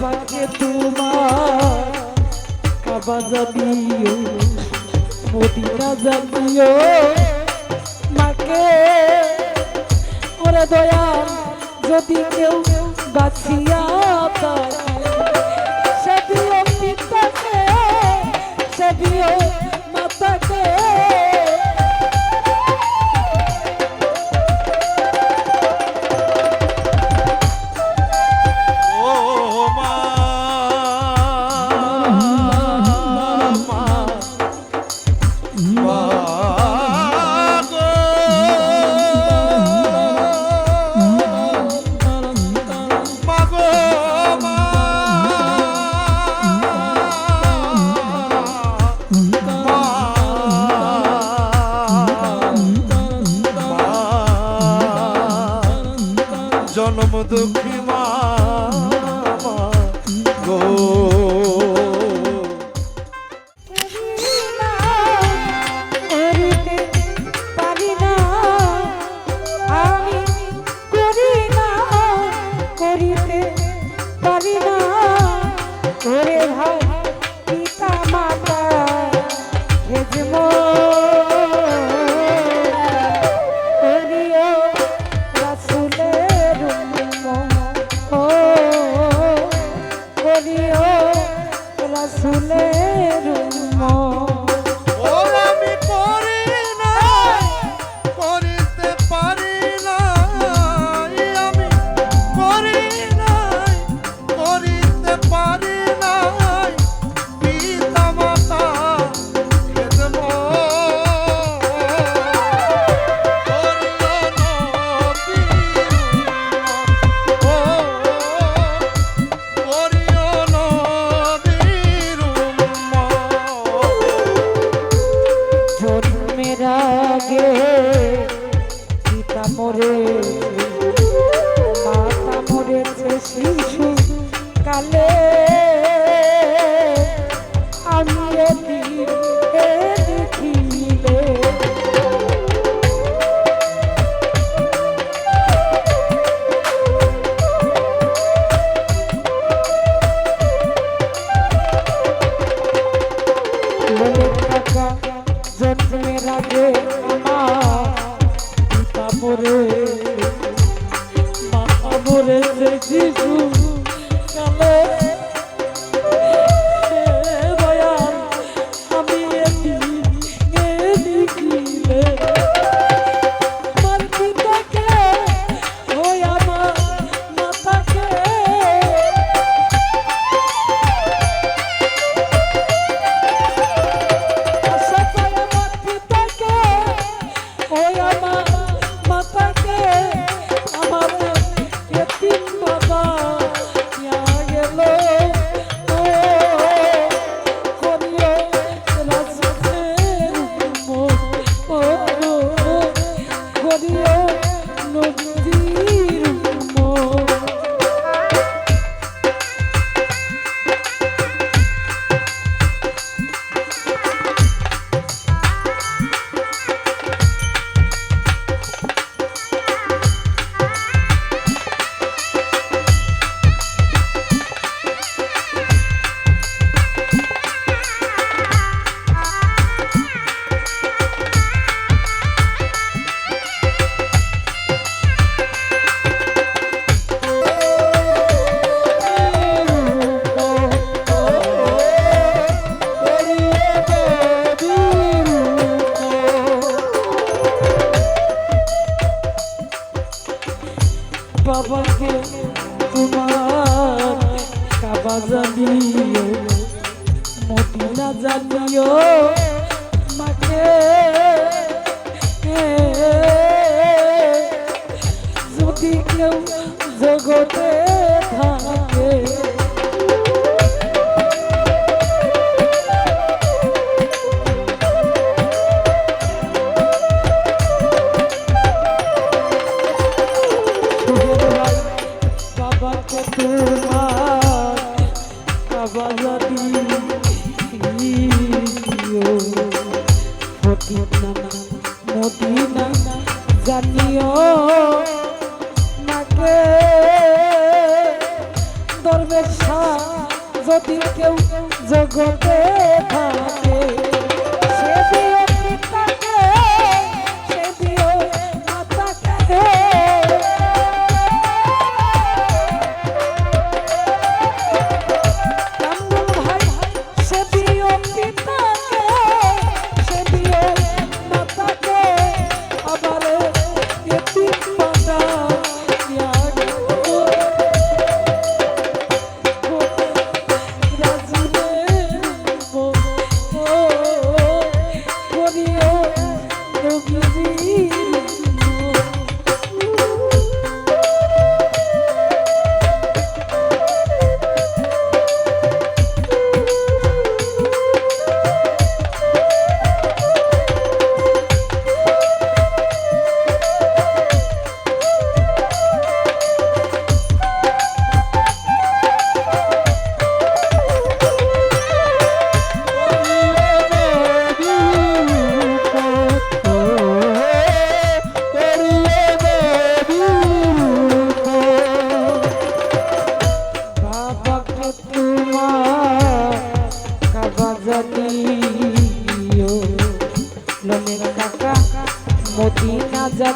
বাবাকে তোমার বাবা জানিও মদিনা জানিও মাকে, ওরে দয়া যদি কেউ বাঁচিয়া পায় পিতাকে সে জনম দুঃখী কালে আমি দেখিলে। জন্মের আগে আমার পিতা মরে বাবা মরে যে শিশু চলো। 有 যদি কেউ জগতে থাকে।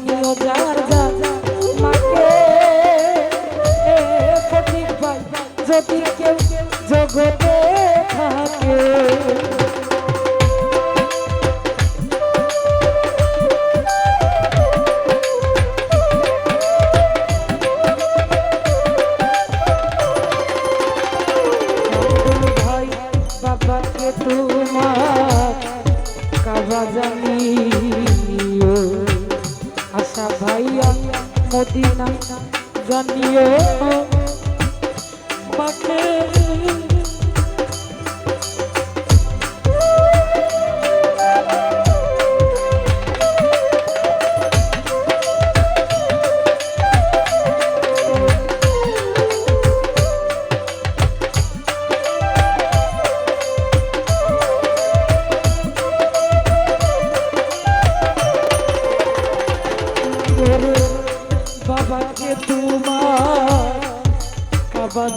জানিও যার যা মাকে ফটিক ভাই কেউ জগতে থাকে। মদিনা জানিও মাকে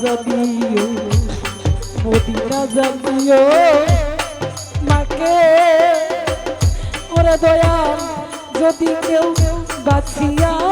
কাবা মদিনা জানিও মাকে ওরে দয়া যদি কেউ বাঁচিয়া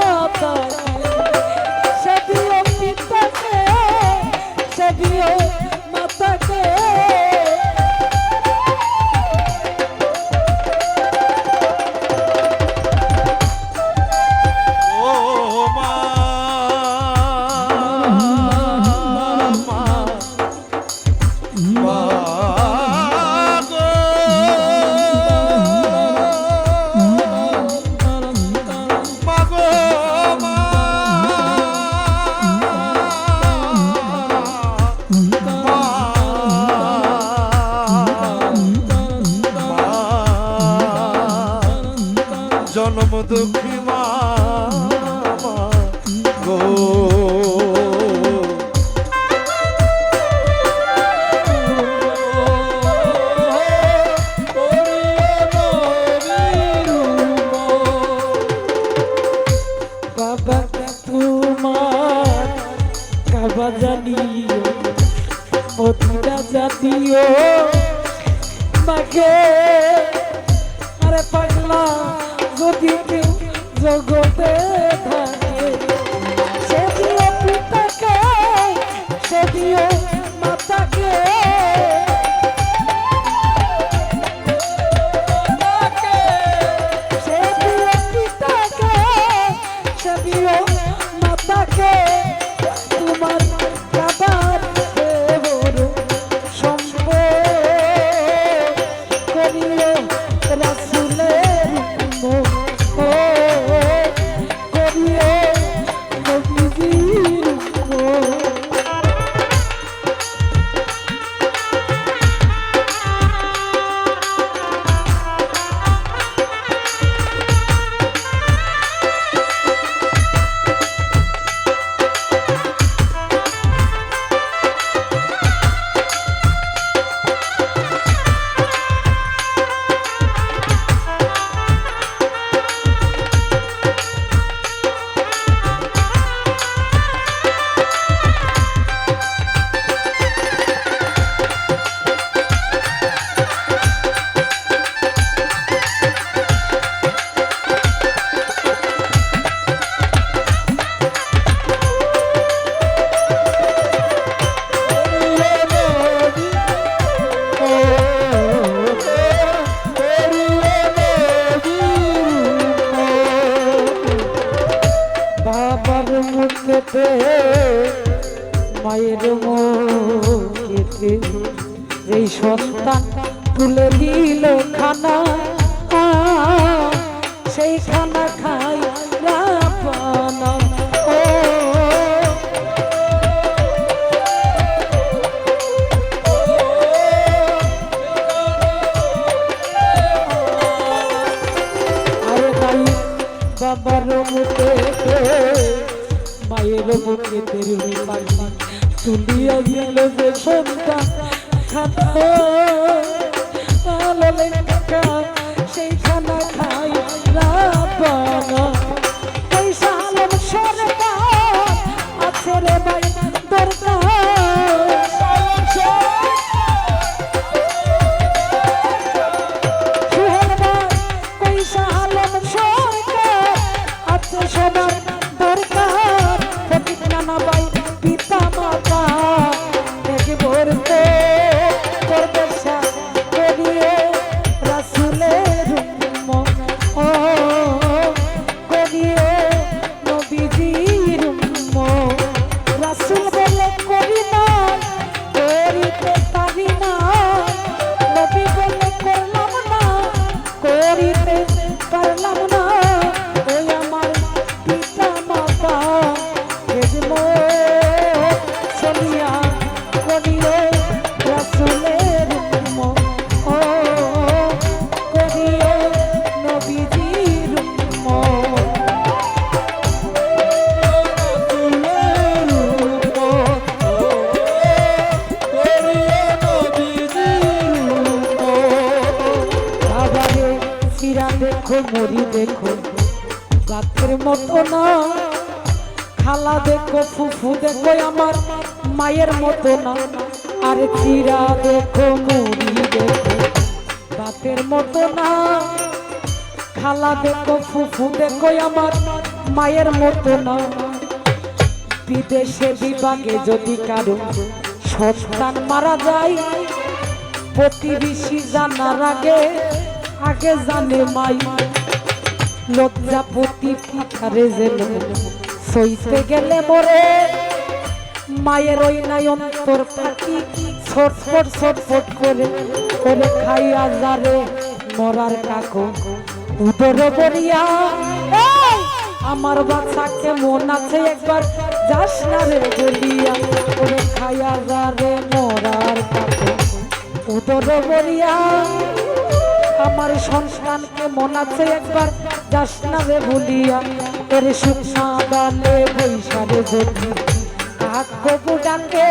কাবা জানিও মদিনা জাতীয় মাকে আরে পাগলা, যদি কেউ জগতে থাকে সে দিও পিতাকে সে দিও মাতাকে সে তুলে দিল খানা। সেই খানা খাই রাপানা ও। আরে ভাই, বাবার মুখে মায়ের মুখে তেরুনি পাখি। তুলিয়া দিল যে সন্তান। খানা। গাছের মতো না। খালা দেখো, ফুফু দেখো, আমার মায়ের মতো না। আর চিরা দেখো মরি দেখো গাছের মতো না। খালা দেখো, ফুফু দেখো, আমার মায়ের মতো না। বিদেশে বিভাগে যদি কারও সন্তান মারা যায়, প্রতিবেশী জানার আগে আগে জানে মাই। লজ্জাপতি পিঠারে যেন সইতে গেলে মরে। মায়ের ওই নাই অন্তর পাখি ছটফট ছটফট করে করে খাইয়া যারে মরার কাকু উদরে এই, আমার বাচ্চাকে মন আছে একবার যাস না রে বলিয়া করে খাইয়া যারে মরার কাকু উদরে বলিয়া আমার সন্তানকে আছে একবার, যাস না রে বলিয়া এর সুখ সাদালে বৈশালে যদি কবু ডাকে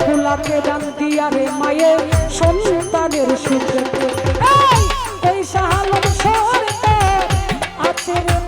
ফুলাকে ডান দিয়া রে মায়ে এই আছে রে